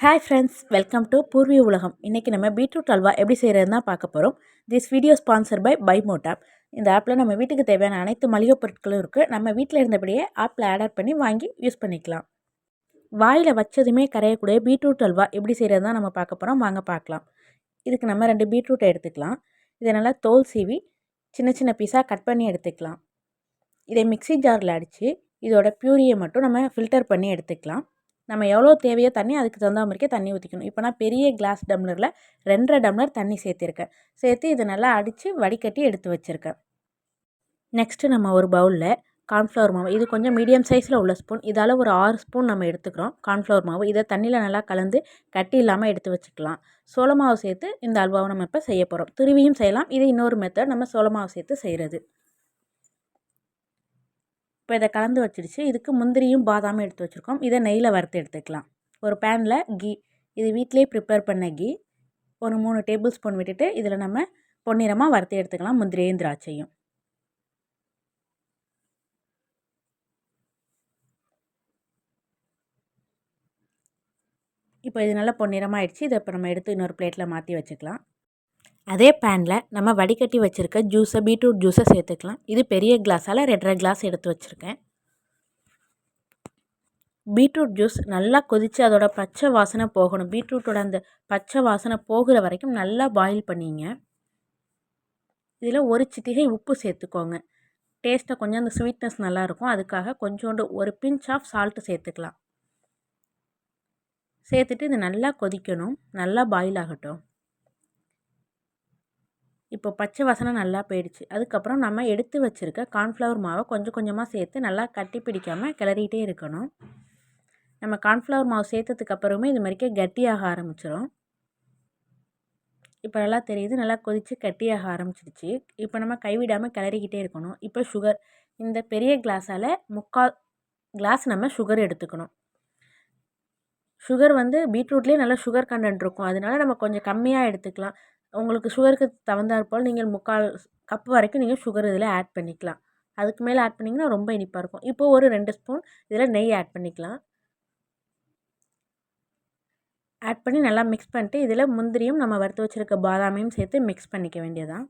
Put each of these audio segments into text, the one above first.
Hi friends welcome to Poorvi உலகம் இன்றைக்கி நம்ம பீட்ரூட் அல்வா எப்படி செய்கிறதுன்னு தான் பார்க்க போகிறோம் this video sponsor by by mod app இந்த ஆப்பில் நம்ம வீட்டுக்கு தேவையான அனைத்து மளிகை பொருட்களும் இருக்குது நம்ம வீட்டில் இருந்தபடியே ஆப்பில் ஆர்டர் பண்ணி வாங்கி யூஸ் பண்ணிக்கலாம். வாயில் வச்சதுமே கரையக்கூடிய பீட்ரூட் அல்வா எப்படி செய்கிறது தான் நம்ம பார்க்க போகிறோம் வாங்க பார்க்கலாம். இதுக்கு நம்ம ரெண்டு பீட்ரூட்டை எடுத்துக்கலாம். இதை நல்லா தோல் சீவி சின்ன சின்ன பீஸாக கட் பண்ணி எடுத்துக்கலாம். இதை மிக்சி ஜாரில் அடித்து இதோட ப்யூரியை மட்டும் நம்ம ஃபில்டர் பண்ணி எடுத்துக்கலாம். நம்ம எவ்வளோ தேவையோ தண்ணி அதுக்கு தகுந்த மாதிரிக்கே தண்ணி ஊற்றிக்கணும் இப்போ நான் பெரிய கிளாஸ் டம்ளரில் ரெண்டரை டம்ளர் தண்ணி சேர்த்திருக்கேன். சேர்த்து இதை நல்லா அடித்து வடிகட்டி எடுத்து வச்சுருக்கேன். நெக்ஸ்ட்டு நம்ம ஒரு பவுலில் கார்ன்ஃப்ளவர் மாவு. இது கொஞ்சம் மீடியம் சைஸில் உள்ள ஸ்பூன் இதால் ஒரு ஆறு ஸ்பூன் நம்ம எடுத்துக்கிறோம் கார்ன்ஃப்ளவர் மாவு. இதை தண்ணியில் நல்லா கலந்து கட்டி இல்லாமல் எடுத்து வச்சுக்கலாம். சோளமாவு சேர்த்து இந்த அல்வாவை நம்ம இப்போ செய்ய போகிறோம் துருவியும் செய்யலாம். இது இன்னொரு மெத்தட் நம்ம சோளமாவு சேர்த்து செய்கிறது இப்போ இதை கலந்து வச்சிடுச்சு. இதுக்கு முந்திரியும் பாதாமும் எடுத்து வச்சுருக்கோம். இதை நெய்யில் வறுத்து எடுத்துக்கலாம். ஒரு பேனில் கீ இது வீட்டிலே ப்ரிப்பேர் பண்ண கீ ஒரு மூணு டேபிள் ஸ்பூன் விட்டுட்டு இதில் நம்ம பொன்னிறமாக வறுத்து எடுத்துக்கலாம் முந்திரியும் திராட்சையும். இப்போ இது நல்லா பொன்னிறமாக ஆயிடுச்சு. இதை இப்போ நம்ம எடுத்து இன்னொரு பிளேட்டில் மாற்றி வச்சுக்கலாம். அதே பேனில் நம்ம வடிகட்டி வச்சுருக்க ஜூஸை பீட்ரூட் ஜூஸை சேர்த்துக்கலாம். இது பெரிய கிளாஸால் ரெண்டரை கிளாஸ் எடுத்து வச்சுருக்கேன். பீட்ரூட் ஜூஸ் நல்லா கொதித்து அதோட பச்சை வாசனை போகணும். பீட்ரூட்டோட அந்த பச்சை வாசனை போகிற வரைக்கும் நல்லா பாயில் பண்ணிங்க. இதில் ஒரு சிட்டிகை உப்பு சேர்த்துக்கோங்க. டேஸ்ட்டை கொஞ்சம் அந்த ஸ்வீட்னஸ் நல்லாயிருக்கும் அதுக்காக கொஞ்சோண்டு ஒரு பிஞ்ச் ஆஃப் சால்ட்டு சேர்த்துக்கலாம். சேர்த்துட்டு இது நல்லா கொதிக்கணும். நல்லா பாயில் ஆகட்டும். இப்போ பச்சை வாசனை நல்லா போயிடுச்சு. அதுக்கப்புறம் நம்ம எடுத்து வச்சுருக்க கார்ன்ஃப்ளவர் மாவை கொஞ்சம் கொஞ்சமாக சேர்த்து நல்லா கட்டி பிடிக்காமல் கிளறிகிட்டே இருக்கணும். நம்ம கார்ன்ஃப்ளவர் மாவு சேர்த்ததுக்கு அப்புறமே இது மாதிரிக்கே கட்டியாக ஆரம்பிச்சிடும் இப்போ நல்லா தெரியுது நல்லா கொதித்து கட்டியாக ஆரம்பிச்சிடுச்சு இப்போ நம்ம கைவிடாமல் கிளறிக்கிட்டே இருக்கணும். இப்போ சுகர் இந்த பெரிய கிளாஸால் முக்கால் கிளாஸ் நம்ம சுகர் எடுத்துக்கணும். சுகர் வந்து பீட்ரூட்லேயே நல்லா சுகர் கண்டென்ட் இருக்கும். அதனால நம்ம கொஞ்சம் கம்மியாக எடுத்துக்கலாம். உங்களுக்கு சுகருக்கு தகுந்தாற்போல் நீங்கள் முக்கால் கப் வரைக்கும் நீங்கள் சுகர் இதில் ஆட் பண்ணிக்கலாம். அதுக்கு மேலே ஆட் பண்ணிங்கன்னா ரொம்ப இனிப்பாக இருக்கும். இப்போது ஒரு ரெண்டு ஸ்பூன் இதில் நெய் ஆட் பண்ணிக்கலாம். ஆட் பண்ணி நல்லா மிக்ஸ் பண்ணிட்டு இதில் முந்திரியும் நம்ம வறுத்து வச்சுருக்க பாதாமையும் சேர்த்து மிக்ஸ் பண்ணிக்க வேண்டியதான்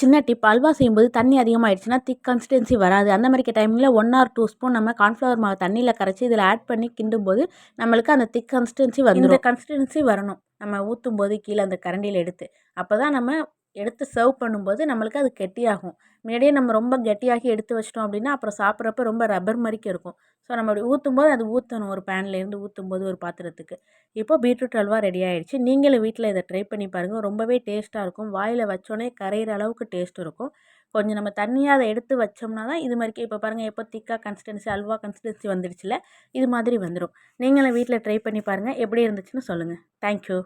சின்ன டிப் அல்வா செய்யும்போது தண்ணி அதிகமாகிடுச்சுன்னா திக் கன்சிஸ்டன்சி வராது. அந்த மாதிரி டைமில் ஒன் ஆர் டூ ஸ்பூன் நம்ம கார்ன்ஃப்ளவர் மாவு தண்ணியில் கரைச்சி இதில் ஆட் பண்ணி கிண்டும் போது நம்மளுக்கு அந்த திக் கன்சிஸ்டன்சி வந்துடும் இந்த கன்சிஸ்டன்சி வரணும். நம்ம ஊற்றும் போது கீழே அந்த கரண்டியில் எடுத்து. அப்போ தான் நம்ம எடுத்து சர்வ் பண்ணும்போது நம்மளுக்கு அது கெட்டியாகும். முன்னாடியே நம்ம ரொம்ப கெட்டியாகி எடுத்து வச்சிட்டோம் அப்படின்னா அப்புறம் சாப்பிட்றப்ப ரொம்ப ரப்பர் மாதிரிக்கு இருக்கும். ஸோ நம்ம அப்படி ஊற்றும் போது அது ஊற்றணும் ஒரு பேன்லேருந்து ஊற்றும் போது ஒரு பாத்திரத்துக்கு. இப்போ பீட்ரூட் அல்வா ரெடி ஆகிடுச்சு நீங்களும் வீட்டில் இதை ட்ரை பண்ணி பாருங்கள் ரொம்பவே டேஸ்ட்டாக இருக்கும். வாயில் வச்சோடனே கரையிற அளவுக்கு டேஸ்ட் இருக்கும். கொஞ்சம் நம்ம தண்ணியாக அதை எடுத்து வச்சோம்னா தான் இது மாதிரி இப்போ பாருங்கள் எப்போ திக்காக கன்சிஸ்டன்சி அல்வா கன்சிஸ்டன்சி வந்துடுச்சுல இது மாதிரி வந்துடும் நீங்களும் வீட்டில் ட்ரை பண்ணி பாருங்கள் எப்படி இருந்துச்சுன்னு சொல்லுங்கள் தேங்க்யூ